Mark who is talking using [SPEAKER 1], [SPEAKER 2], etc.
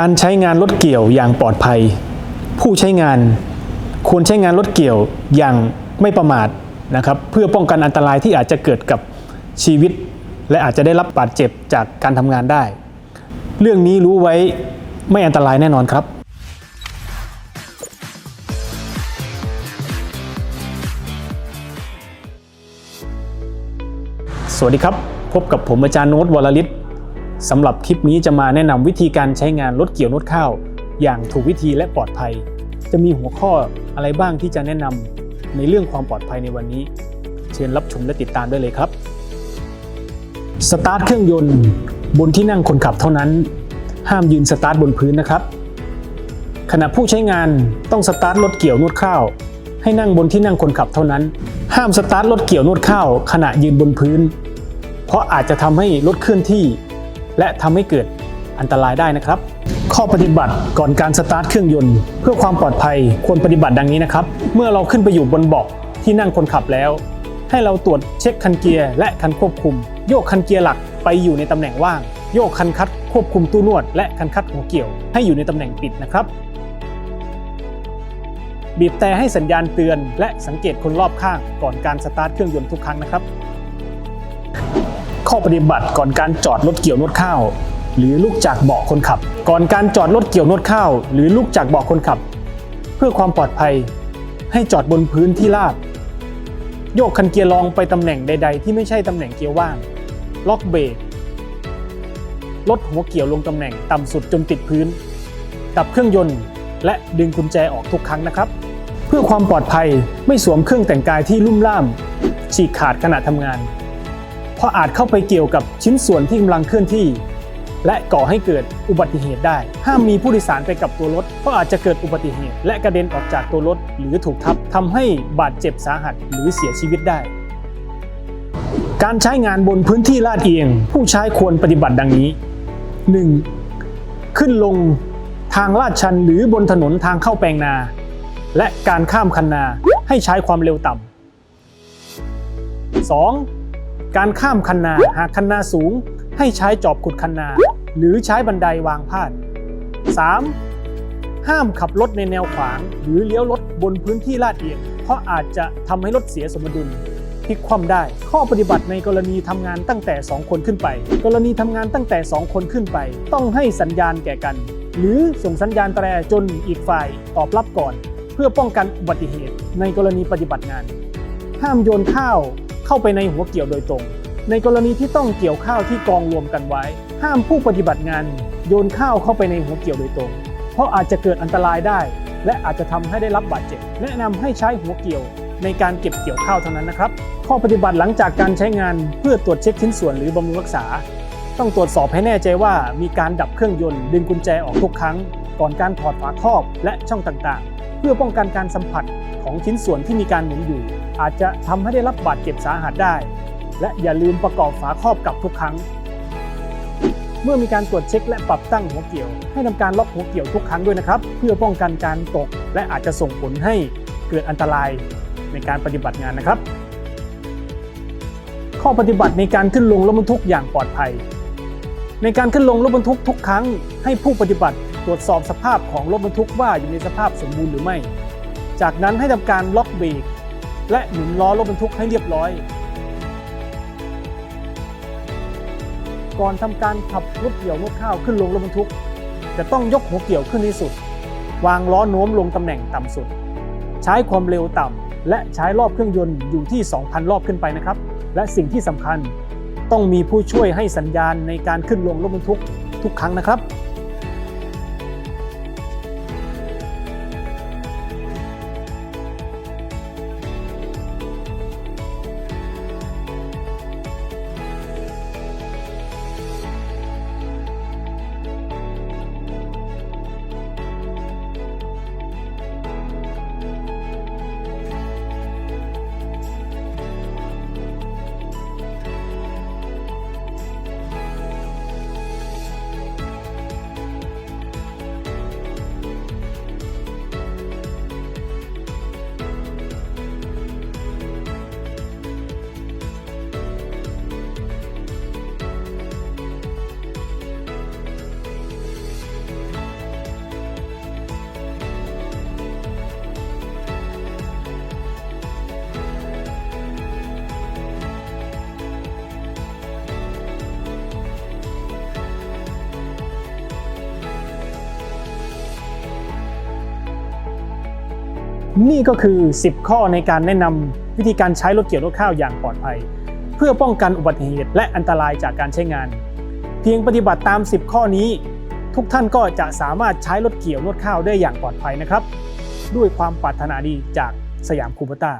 [SPEAKER 1] การใช้งานรถเกี่ยวอย่างปลอดภัย ผู้ใช้งานควรใช้งานรถเกี่ยวอย่างไม่ประมาทนะครับ เพื่อป้องกันอันตรายที่อาจจะเกิดกับชีวิต และอาจจะได้รับบาดเจ็บจากการทำงานได้ เรื่องนี้รู้ไว้ไม่อันตรายแน่นอนครับสวัสดีครับ พบกับผมอาจารย์โน้ตวรลิศ สำหรับคลิปนี้จะมาแนะนำวิธีการใช้งานรถเกี่ยวนวดข้าว อย่างถูกวิธีและปลอดภัย จะมีหัวข้ออะไรบ้างที่จะแนะนำในเรื่องความปลอดภัยในวันนี้ เชิญรับชมและติดตามได้เลยครับ สตาร์ทเครื่องยนต์บนที่นั่งคนขับเท่านั้น ห้ามยืนสตาร์ทบนพื้นนะครับ ขณะผู้ใช้งานต้องสตาร์ทรถเกี่ยวนวดข้าว ให้นั่งบนที่นั่งคนขับเท่านั้น ห้ามสตาร์ทรถเกี่ยวนวดข้าวขณะยืนบนพื้น เพราะอาจจะทำให้รถเคลื่อนที่ และทำให้เกิดอันตรายได้นะครับ ข้อปฏิบัติก่อนการสตาร์ทเครื่องยนต์ เพื่อความปลอดภัยควรปฏิบัติดังนี้นะครับ เมื่อเราขึ้นไปอยู่บนเบาะที่นั่งคนขับแล้ว ให้เราตรวจเช็คคันเกียร์และคันควบคุม โยกคันเกียร์หลักไปอยู่ในตำแหน่งว่าง โยกคันคัดควบคุมตู้นวด และคันคัดหัวเกี่ยว ให้อยู่ในตำแหน่งปิดนะครับบีบแต่ให้สัญญาณเตือน และสังเกตคนรอบข้างก่อนการสตาร์ทเครื่องยนต์ทุกครั้งนะครับ ข้อปฏิบัติก่อนการจอดรถเกี่ยวนวดข้าว หรือลุกจากเบาะคนขับ ก่อนการจอดรถเกี่ยวนวดข้าว หรือลุกจากเบาะคนขับ เพื่อความปลอดภัย ให้จอดบนพื้นที่ราบ โยกคันเกียร์รองไปตำแหน่งใด ๆ ที่ไม่ใช่ตำแหน่งเกียร์ว่าง ล็อกเบรกลดหัวเกี่ยวลงตำแหน่งต่ำสุดจนติดพื้น ดับเครื่องยนต์ และดึงกุญแจออกทุกครั้งนะครับ เพื่อความปลอดภัยไม่สวมเครื่องแต่งกายที่ลุ่มล่าม ฉีกขาดขณะทำงาน ราะอาจเข้าไปเกี่ยวกับชิ้นส่วนที่กำลังเคลื่อนที่ และก่อให้เกิดอุบัติเหตุได้ ห้ามมีผู้โดยสารไปกับตัวรถเพราะอาจจะเกิดอุบัติเหตุ และกระเด็นออกจากตัวรถหรือถูกทับทำให้บาดเจ็บสาหัสหรือเสียชีวิตได้ การใช้งานบนพื้นที่ลาดเอียง ผู้ใช้ควรปฏิบัติดังนี้ 1. ขึ้นลงทางลาดชันหรือบนถนนทางเข้าแปลงนา และการข้ามคันนาให้ใช้ความเร็วต่ำ 2. การข้ามคันนาหากคันนาสูง ให้ใช้จอบขุดคันนา หรือใช้บันไดวางพาด 3. ห้ามขับรถในแนวขวาง หรือเลี้ยวรถบนพื้นที่ลาดเอียงเพราะอาจจะทำให้รถเสียสมดุลพลิกคว่ำได้ ข้อปฏิบัติในกรณีทำงานตั้งแต่ 2 คนขึ้นไป กรณีทำงานตั้งแต่ 2 คนขึ้นไป ต้องให้สัญญาณแก่กัน หรือส่งสัญญาณแตรจนอีกฝ่ายตอบรับก่อน เพื่อป้องกันอุบัติเหตุในกรณีปฏิบัติงาน ห้ามโยนข้าว เข้าไปในหัวเกี่ยวโดยตรง ในกรณีที่ต้องเกี่ยวข้าวที่กองรวมกันไว้ ห้ามผู้ปฏิบัติงาน โยนข้าวเข้าไปในหัวเกี่ยวโดยตรง เพราะอาจจะเกิดอันตรายได้ และอาจจะทำให้ได้รับบาดเจ็บ แนะนำให้ใช้หัวเกี่ยวในการเก็บเกี่ยวข้าวเท่านั้นนะครับ ข้อปฏิบัติหลังจากการใช้งานเพื่อตรวจเช็คชิ้นส่วนหรือบำรุงรักษา ต้องตรวจสอบให้แน่ใจว่ามีการดับเครื่องยนต์ดึงกุญแจออกทุกครั้ง ก่อนการถอดฝาครอบและช่องต่างๆ เพื่อป้องกันการสัมผัสของชิ้นส่วนที่มีการหมุนอยู่ อาจจะทำให้ได้รับบาดเจ็บสาหัสได้ และอย่าลืมประกอบฝาครอบกับทุกครั้ง เมื่อมีการตรวจเช็คและปรับตั้งหัวเกี่ยว ให้ทำการล็อกหัวเกี่ยวทุกครั้งด้วยนะครับ เพื่อป้องกันการตก และอาจจะส่งผลให้เกิดอันตรายในการปฏิบัติงานนะครับ ข้อปฏิบัติในการขึ้นลงรถบรรทุกอย่างปลอดภัย ในการขึ้นลงรถบรรทุกทุกครั้ง ให้ผู้ปฏิบัติตรวจสอบสภาพของรถบรรทุกว่าอยู่ในสภาพสมบูรณ์หรือไม่ จากนั้นให้ทำการล็อกเบรก และหมุนล้อรถบรรทุกให้เรียบร้อย ก่อนทำการขับรถเกี่ยวนวดข้าวขึ้นลงรถบรรทุก จะต้องยกหัวเกี่ยวขึ้นที่สุด วางล้อโน้มลงตำแหน่งต่ำสุด ใช้ความเร็วต่ำและใช้รอบเครื่องยนต์อยู่ที่ 2,000 รอบขึ้นไปนะครับ และสิ่งที่สำคัญต้องมีผู้ช่วยให้สัญญาณในการขึ้นลงรถบรรทุกทุกครั้งนะครับ นี่ก็คือ 10 ข้อในการแนะนำวิธีการใช้รถเกี่ยวรถข้าวอย่างปลอดภัย เพื่อป้องกันอุบัติเหตุและอันตรายจากการใช้งาน เพียงปฏิบัติตาม 10 ข้อนี้ ทุกท่านก็จะสามารถใช้รถเกี่ยวรถข้าวได้อย่างปลอดภัยนะครับ ด้วยความปรารถนาดีจากสยามคูเปต้า